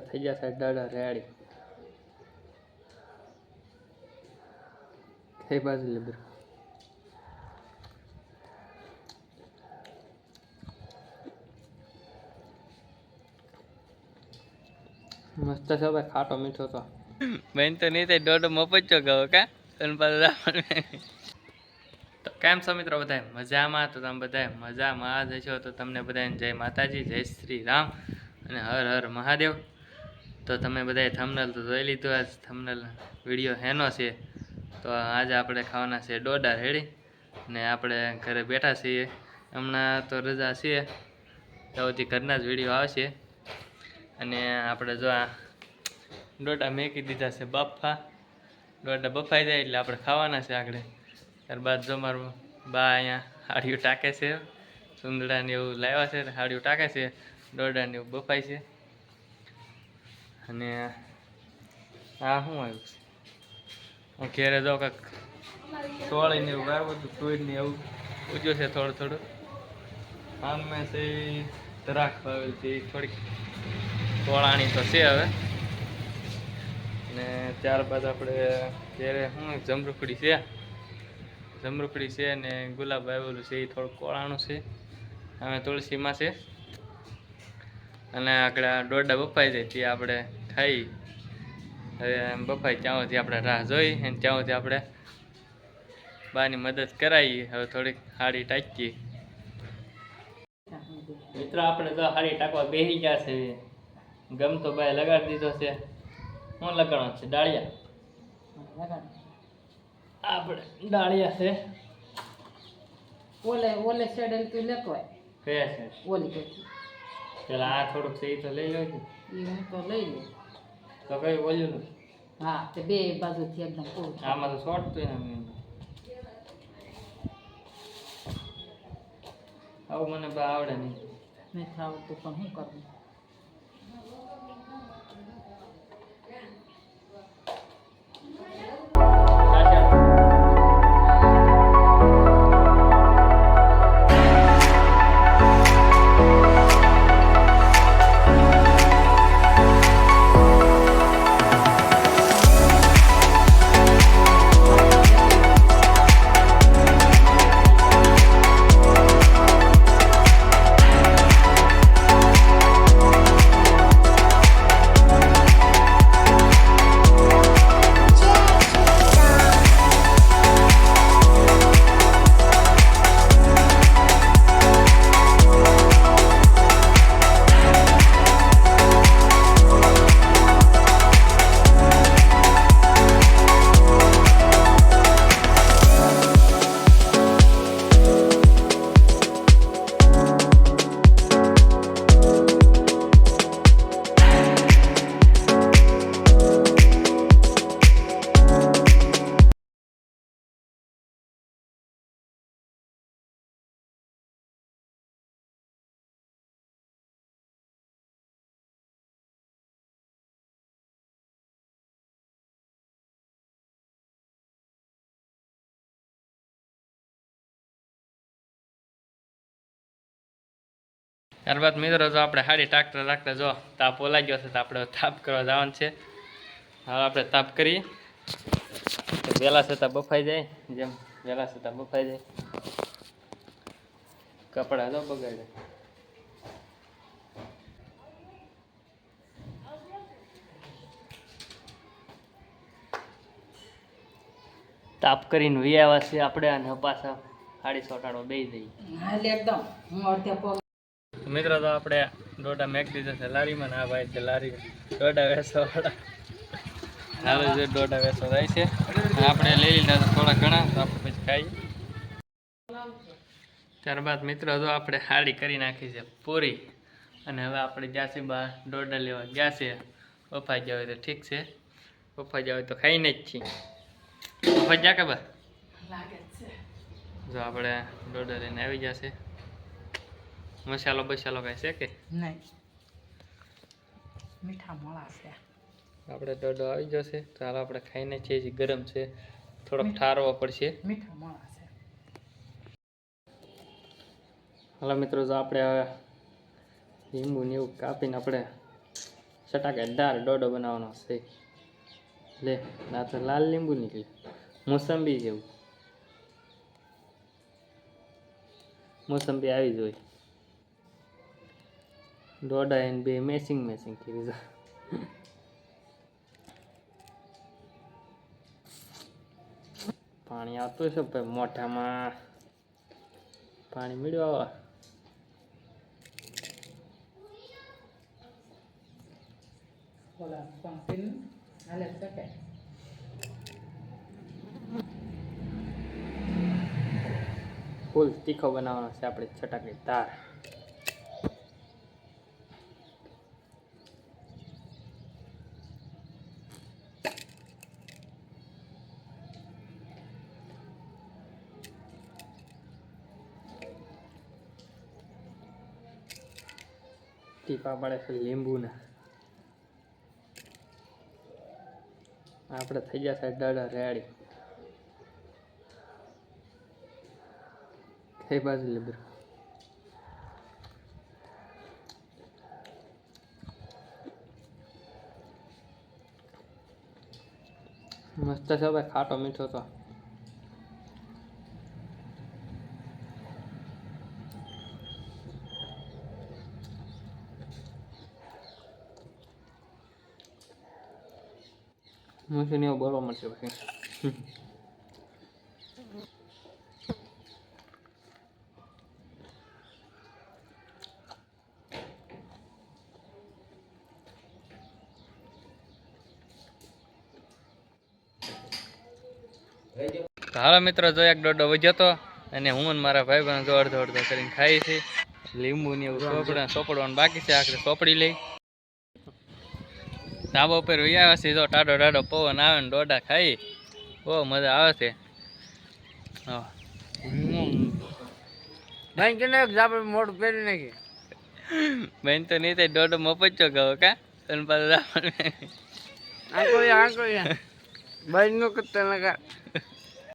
થઈ જશે દાડા, રેડી. કઈ બાજુ લે મસ્ત છે ભાઈ, ખાટો મીઠો તો. બેન, તો નહીં થાય, દોઢ મફત ગયો કા? તો કેમ છો મિત્રો બધા મજામાં? તો તમે બધા મજામાં જ છો તો તમને બધાને જય માતાજી, જય શ્રી રામ અને હર હર મહાદેવ. તો તમે બધાએ થમનલ તો જોઈ લીધું, આજ થમનલ વીડિયો હેનો છે? તો આજે આપણે ખાવાના છે ડોડા રેડી ને આપણે ઘરે બેઠા છીએ. હમણાં તો રજા છે સુધી ઘરના જ વીડિયો આવશે. અને આપણે જો આ ડોડા મેકી દીધા છે બફા. ડોડા બફાઈ જાય એટલે આપણે ખાવાના છે આગળ. ત્યારબાદ જો મારું બા અહીંયા હાડિયું ટાંકે છે, સુંદડાને એવું લાવ્યા છે, હાડિયું ટાંકે છે દોરડાને એવું બફાય છે. અને આ શું આવ્યું આ ઘેરે જો કાંક તોળીને એવું આવ્યું હતું ફ્રૂટને એવું ઉજો છે થોડું થોડું. મેં છે દરાખ વાવેલ છે થોડીક તોળાણી તો છે હવે. અને ત્યારબાદ આપણે ઘેરે શું જમરૂખડી છે. જમરૂખડી છે ને ગુલાબ આવેલું છે એ થોડુંક કોળાણું છે. અમે તુલસીમાં છે. અને આગળ આ દોરડા બફાઈ જાય તે આપણે ખાઈ. હવે બફાઈ ત્યાંથી આપણે રાહ જોઈ અને ત્યાંથી આપણે બાની મદદ કરાવી હવે થોડીક હાડી ટાંકીએ. મિત્રો આપણે તો હાડી ટાંકવા બેસી ગયા છે. ગમતો ભાઈ લગાડી દીધો છે. શું લગાડવાનો છે? ડાળિયા? આપણે ડાળિયા છે. ઓલે ઓલે સેડલ તું લેતો કયા છે. ઓલી પેટી પેલા આ થોડુંક છે એ તો લઈ લો એ હું તો લઈ લઉં. તો કઈ બોલ્યું હા તે બે બાજુથી એકદમ પૂરું આમાં તો શોર્ટ તો એમ આવું મને આવડે નહીં. નથી આવડતું પણ શું કરવું ત્યારબાદ મિત્રો, જો આપણે હારી ટ્રાક્ટર ટાકતા જો, તાપ ગયો છે, તો આપણે તાપ કરવા જવાનું છે. હવે આપણે તાપ કરીએ. વહેલા છતાં બફાઈ જાય, જેમ વહેલા છતાં બફાઈ જાય. કપડાં જો બગાડે. તાપ કરીને વી આવ્યા છે આપણે અને પાછા સાડી સોટાડો બે દઈએ એકદમ. મિત્રો તો આપણે ડોટા મેક દીધા છે લારીમાં. ના ભાઈ છે લારી ડોટા વેસો હાલો જે ડોટા વેસો થાય છે. આપણે લઈ લીધા થોડા ઘણા તો આપણે પછી ખાઈએ. ત્યારબાદ મિત્રો તો આપણે હાડી કરી નાખી છે પૂરી. અને હવે આપણે જ્યાંથી બહાર દોડા લેવા ગયા છે બફાઈ હોય તો ઠીક છે. બફાઈ હોય તો ખાઈને જ છીએ. બફાઈ જા કે બા? જો આપણે દોડા લઈને આવી જશે મસાલો બસાલો કાંઈ છે કે? નહીં. મીઠા મોળા છે. આપણે દોડો આવી જશે. તો હાલ આપણે ખાઈને છીએ જે ગરમ છે થોડોક ઠારવો પડશે. મીઠા મોળા છે. હાલો મિત્રો જો આપણે હવે લીંબુ ને એવું કાપીને આપણે છટાકેદાર ડોડો બનાવવાનો છે. લે ના તો લાલ લીંબુ નીકળી. મોસંબી જેવું. મોસંબી આવી જોઈએ દોડા એન બે મેચિંગ મેચિંગ કરી દો પાણી આવતું છે ભાઈ મોઢામાં પાણી મળ્યું આવે. ફૂલ તીખો બનાવવાનો છે આપણે છટાકડી તાર. ટીપા પડે છે લીંબુના. આપણે થઈ જશે ડડા રેડી. કઈ બાજુ લીંબુ મસ્ત છે ભાઈ, ખાટો મીઠો તો. મશીન એવો બોલવા મળશે પછી. હાલો મિત્રો, જો એક દોડો વધ્યો તો, અને હું મારા ભાઈ બહેન જો અડધો અડધો કરીને ખાઈ છે લીંબુ ને એવું સોપડા સોપડવાનું બાકી છે, આખરે સોપડી લઈ. ધાબા ઉપર વૈયા છે જો ટાઢો ટાઢો પવન આવે ને દોડા ખાઈ. બહુ મજા આવે છે. હા. બેન કે એક જાપડ મોઢું પહેરી નાખી? બેન તો નહીં થાય દોડો મપચ્યો ગયો કા? અને પાછો રાવણ આંકોળિયા આંકોળિયા. બેન નો કરતા નકા.